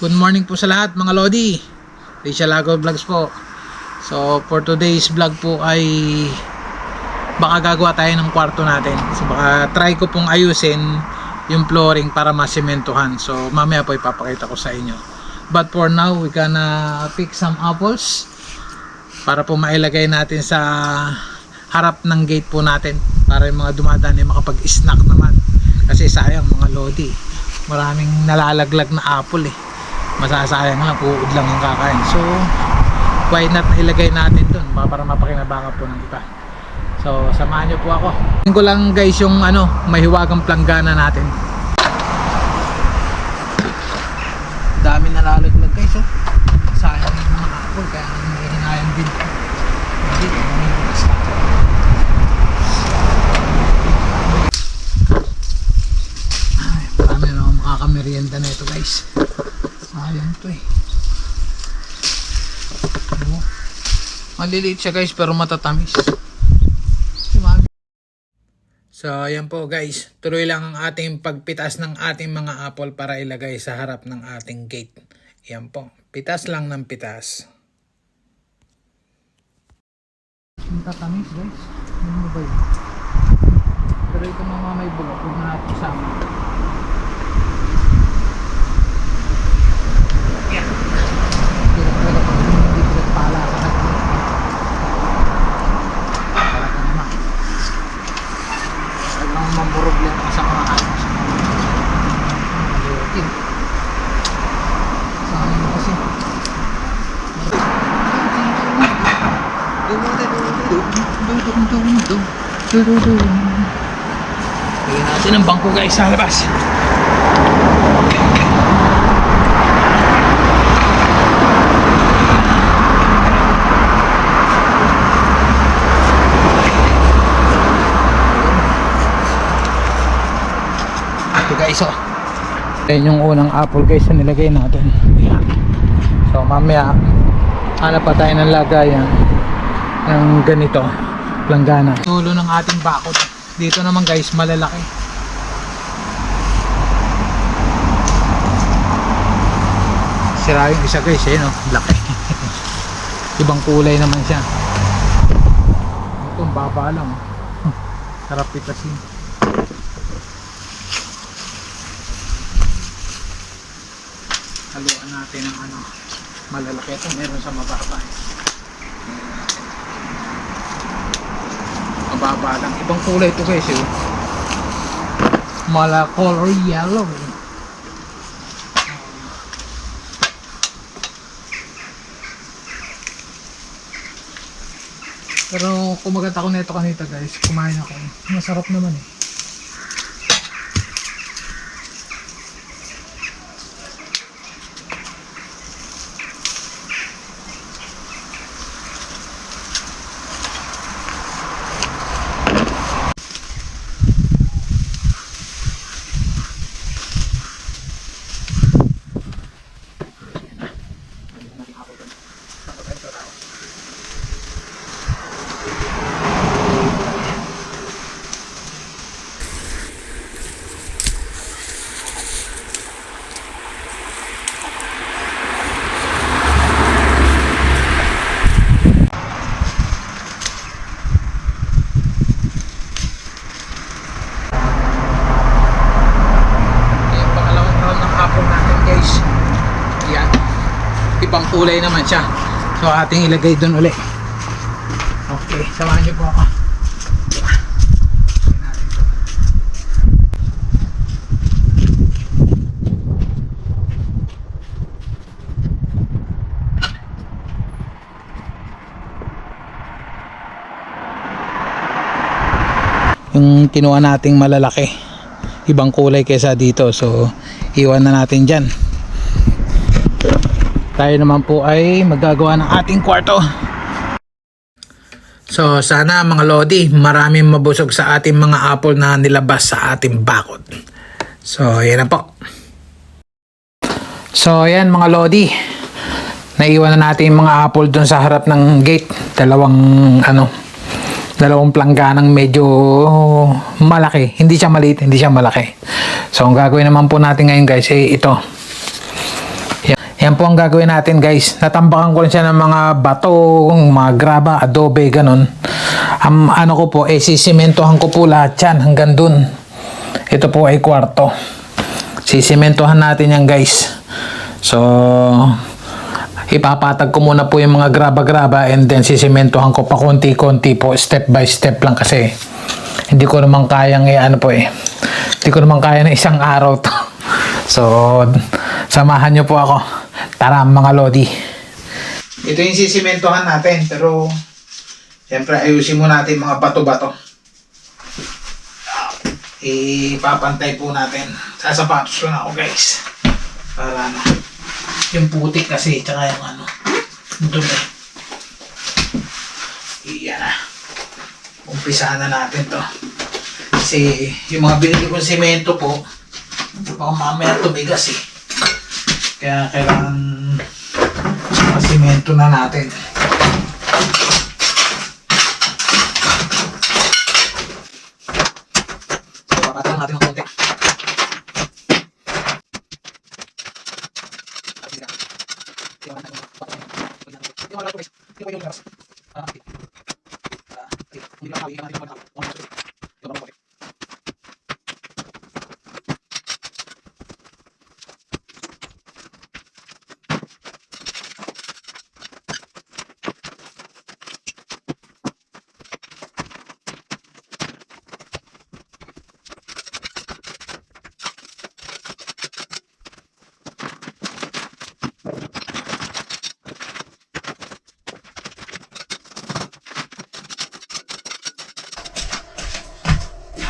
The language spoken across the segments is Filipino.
Good morning po sa lahat mga Lodi. Rachel Lago Vlogs po. So for today's vlog po ay baka gagawa tayo ng kwarto natin. So baka try ko pong ayusin yung flooring para masimentohan. So mamaya po ipapakita ko sa inyo. But for now, we gonna pick some apples para po mailagay natin sa harap ng gate po natin para yung mga dumadaan ay makapag-snack naman. Kasi sayang mga Lodi. Maraming nalalaglag na apple eh. Masasayang lang, uud lang yung kakain. So, why not na ilagay natin dun para mapakinabangan po ng iba. So, samahan niyo po ako. Tingin ko lang guys yung ano, mahiwagang planggana natin. Dami nalalaglag guys oh. Sayang yung mga apple kaya hindi hinayang din. Hindi. Ay, marami na ako makakamerienda na ito guys. Sayang to eh. Ano? Maliliit siya guys pero matatamis. So ayan po guys, tuloy lang ang ating pagpitas ng ating mga apple para ilagay sa harap ng ating gate. Ayan po, pitas lang ng pitas. Matatamis guys. Ano ba yun? Pero ito mga may bulok, huwag na natin sama. Yeah. Hindi na talaga pag hindi pinagpala sa atin. Talaga naman. Talagang mamproblema ka sa mga anos. Maliit. Sayang kasi. Lagyan natin ang bangko guys sa labas. Ito guys oh. Yan yung unang apple guys na nilagay natin. So mamaya hanap pa tayo ng lagayan ng ganito planggana. Tulo ng ating bakod. Dito naman guys malalaki. Sira yung isa guys eh no. Laki. Ibang kulay naman siya. Ito ang baba lang. Sarap pitasin. Haluan natin ng ano malalaki ito meron sa mababa eh. Mababa lang. Ibang kulay ito guys eh. mala color yellow pero kumagat ako nito kanita guys kumain ako. Masarap naman eh yung pangalawang round ng hapon natin guys yan ibang kulay naman siya. So ating ilagay doon uli. Okay samahan niyo po ako. Yung kinuha nating malalaki ibang kulay kaysa dito. So iwan na natin dyan tayo naman po ay magagawa ng ating kwarto so sana mga lodi maraming mabusog sa ating mga apple na nilabas sa ating bakod so yan na po so yan mga lodi naiwan na natin yung mga apple dun sa harap ng gate dalawang ano dalawang plangganang medyo malaki. Hindi siya maliit, hindi siya malaki. So, ang gagawin naman po natin ngayon guys, eh ito. Yan. Po ang gagawin natin guys. Natambakan ko rin siya ng mga bato, mga graba, adobe, ganun. Ang ano ko po, eh sisimentohan ko po lahat yan hanggang dun. Ito po ay kwarto. Sisimentohan natin yan guys. So, ipapatag ko muna po yung mga graba-graba and then sisimentohan ko pa konti-konti po, step by step lang kasi hindi ko naman kayang eh, ano po eh. Hindi ko naman kaya na isang araw to. So, samahan nyo po ako. Tara mga Lodi. Ito yung sisimentohan natin pero siyempre ayusin mo natin mga bato-bato. Ipapantay po natin. Sasapatos ko na ako guys. Para ano. Yung putik kasi tsaka yung ano. Dumi. Iyan na. Umpisahan na natin to. Kasi yung mga binili kong semento po, baka mamaya tumigas eh. Kaya kailangan masimento na natin. So, papatang natin ng konti.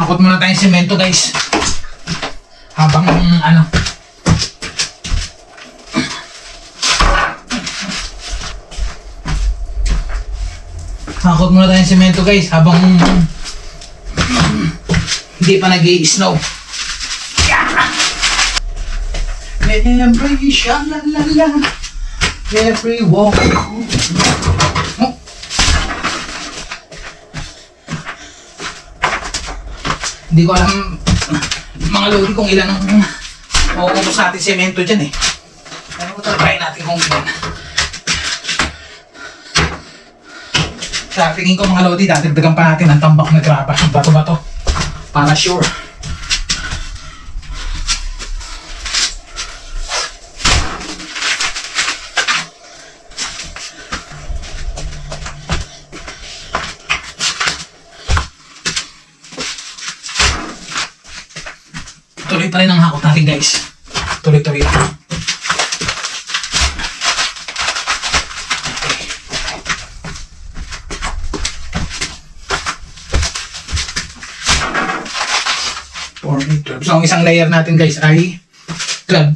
Hakot muna tayong semento guys. Habang ano. Hakot muna tayong semento guys habang hindi pa nag snow Every sha-la-la-la Every walk Hindi ko alam mga lodi kung ilan ang mauubos natin semento dyan eh. Ano ko try natin kung ilan. Sa tingin ko mga lodi, dadagdagan pa natin ang tambak na graba. Bato-bato. Para sure. Tuloy-tuloy. So ang isang layer natin guys ay 12.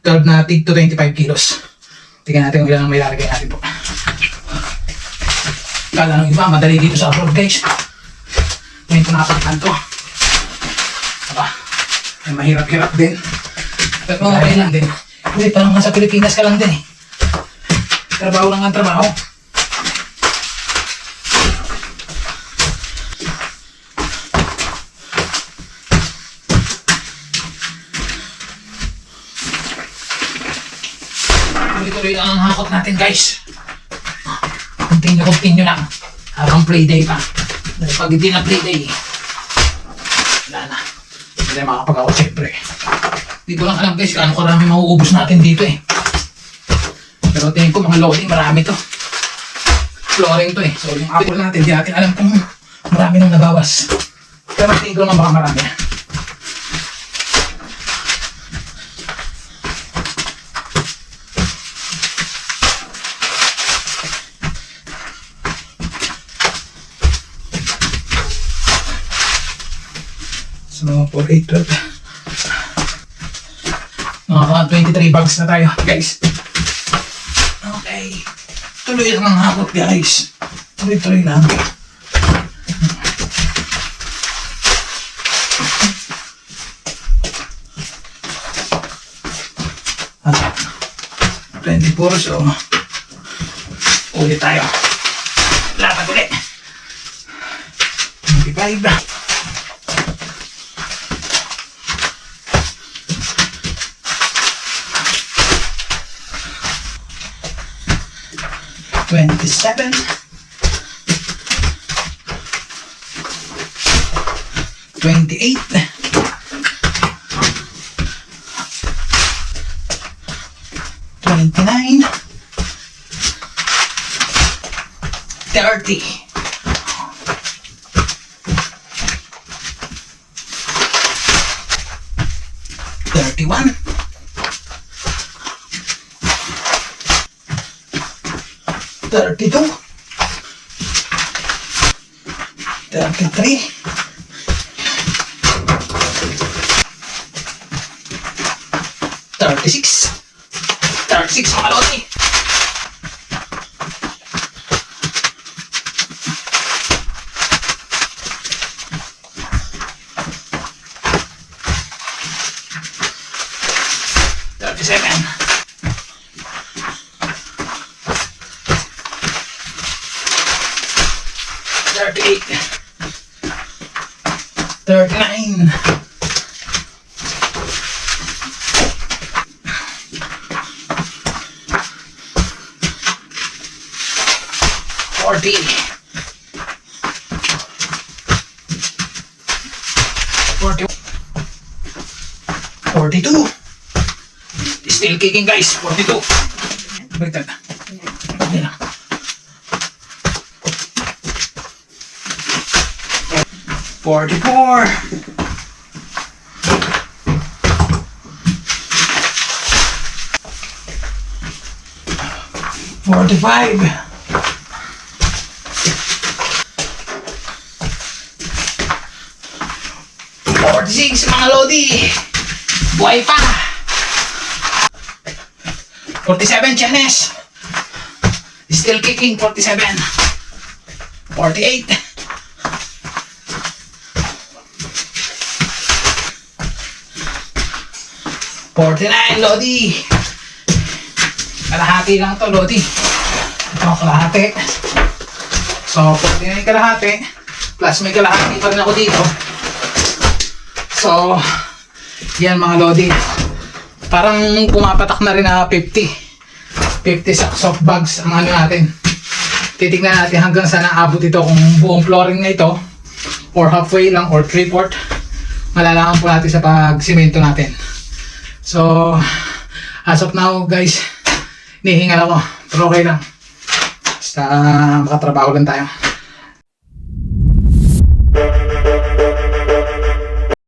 12 na tig to 25 kilos. Tingnan natin kung ilan ang may lalagay natin po. Kala ng iba, madali dito sa abroad guys. Ngayon ko napagtan to. Aba, ay mahirap-hirap din. Pero okay lang din. Hindi, parang nasa Pilipinas ka lang din eh. Trabaho lang ang trabaho. Tuloy-tuloy lang ang hakot natin guys. Continue, continue lang. Habang playday pa. Dahil pag hindi na playday, wala na. Hindi tayo makapag-ako siyempre. Hindi ko lang alam guys kung ano karami mauubos natin dito eh. Pero tingin ko mga loading marami to. Flooring to eh. So yung apple natin, hindi natin alam kung marami nang nabawas. Pero tingin ko naman baka marami na. So, 4, 8, 12. Mga 23 bags na tayo, guys. Okay. Tuloy lang ang hakot, guys. Tuloy-tuloy lang. Ah, 24, so ulit tayo. Lapat ulit. 25 27. Twenty-eight, twenty-nine, thirty, thirty-one. 32. 33. 36. 36 mga 39. Forty. Forty. Forty-two. Still kicking guys. Forty-two. Balik talaga. Okay na. Forty-four. Forty-five. Forty-six mga lodi. Buhay pa. Forty-seven Chinese. Still kicking. Forty-seven. Forty-eight. Forty-nine Lodi. Kalahati lang to Lodi. Ito kalahati. So, 49 kalahati. Plus may kalahati pa rin ako dito. So, yan mga Lodi. Parang pumapatak na rin na 50. 50 sacks of bags ang ano natin. Titignan natin hanggang saan naabot ito kung buong flooring na ito or halfway lang or three-fourth. Malalaman po natin sa pagsimento natin. So, as of now guys, nihingal ako. Pero okay lang. Basta makatrabaho lang tayo.